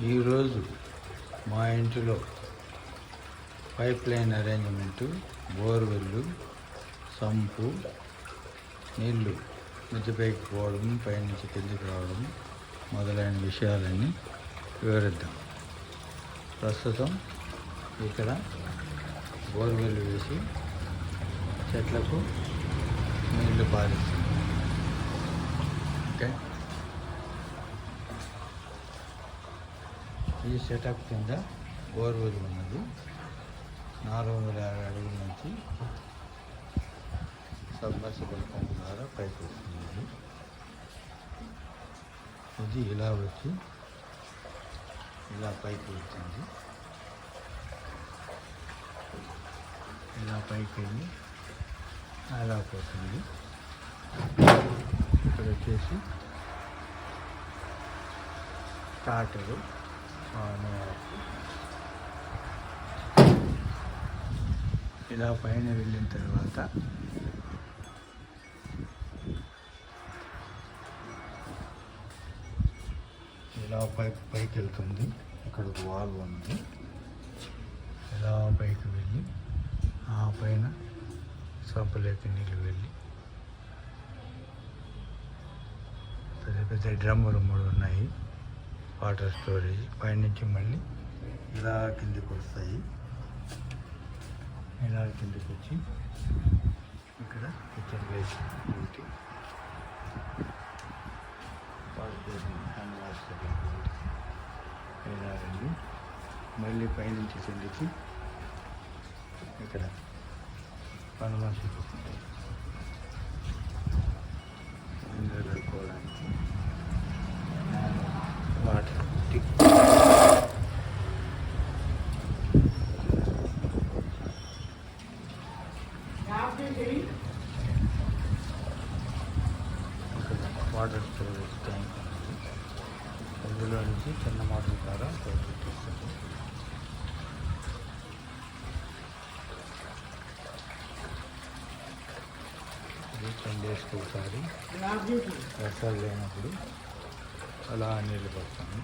ఈరోజు మా ఇంటిలో పైప్ లైన్ అరేంజ్మెంటు బోర్వెల్లు సంపు నీళ్ళు మిద్దెపైకి పోవడం పైనుంచి కిందికి రావడం మొదలైన విషయాలన్నీ వివరిద్దాం. ప్రస్తుతం ఇక్కడ బోర్వెల్ వేసి చెట్లకు నీళ్ళు పారిస్తుంది ఓకే? ఈ సెటప్ కింద బోర్వెల్ ఉన్నది. నాలుగు వందల యాభై అడుగుల నుంచి సబ్మర్సిబుల్ పంప్ ద్వారా పైకి వస్తుంది. ఇది ఇలా వచ్చి ఇలా పైకి వెళ్తుంది ఇలా పైకి వెళ్ళి అలా పోతుంది. ఇక్కడ వచ్చేసి స్టార్టరు ఇలా పైన వెళ్ళిన తర్వాత ఇలా పై పైకి వెళ్తుంది. ఇక్కడ ఒక వాల్ ఉంది. ఇలా పైకి వెళ్ళి ఆ పైన సంపలేక నీళ్ళు వెళ్ళి పెద్ద పెద్ద డ్రమ్ములు మూడు ఉన్నాయి. వాటర్ స్టోరేజ్ పైనుంచి మళ్ళీ ఇలా కిందికి వస్తాయి. ఇలా కిందికి వచ్చి ఇక్కడ కిచెన్ వేసి ఉంటే హ్యాండ్ వాష్ ఇలా రండి మళ్ళీ పైనుంచి కిందికి ఇక్కడ. పని వాటర్ స్టోరేజ్ ట్యాంక్ ఉంది అందులో నుంచి చిన్న మోటార్ ద్వారా తీస్తుంది టెన్ డేస్కి ఒకసారి వర్షాలు లేనప్పుడు అలా నీళ్ళు పడుతుంది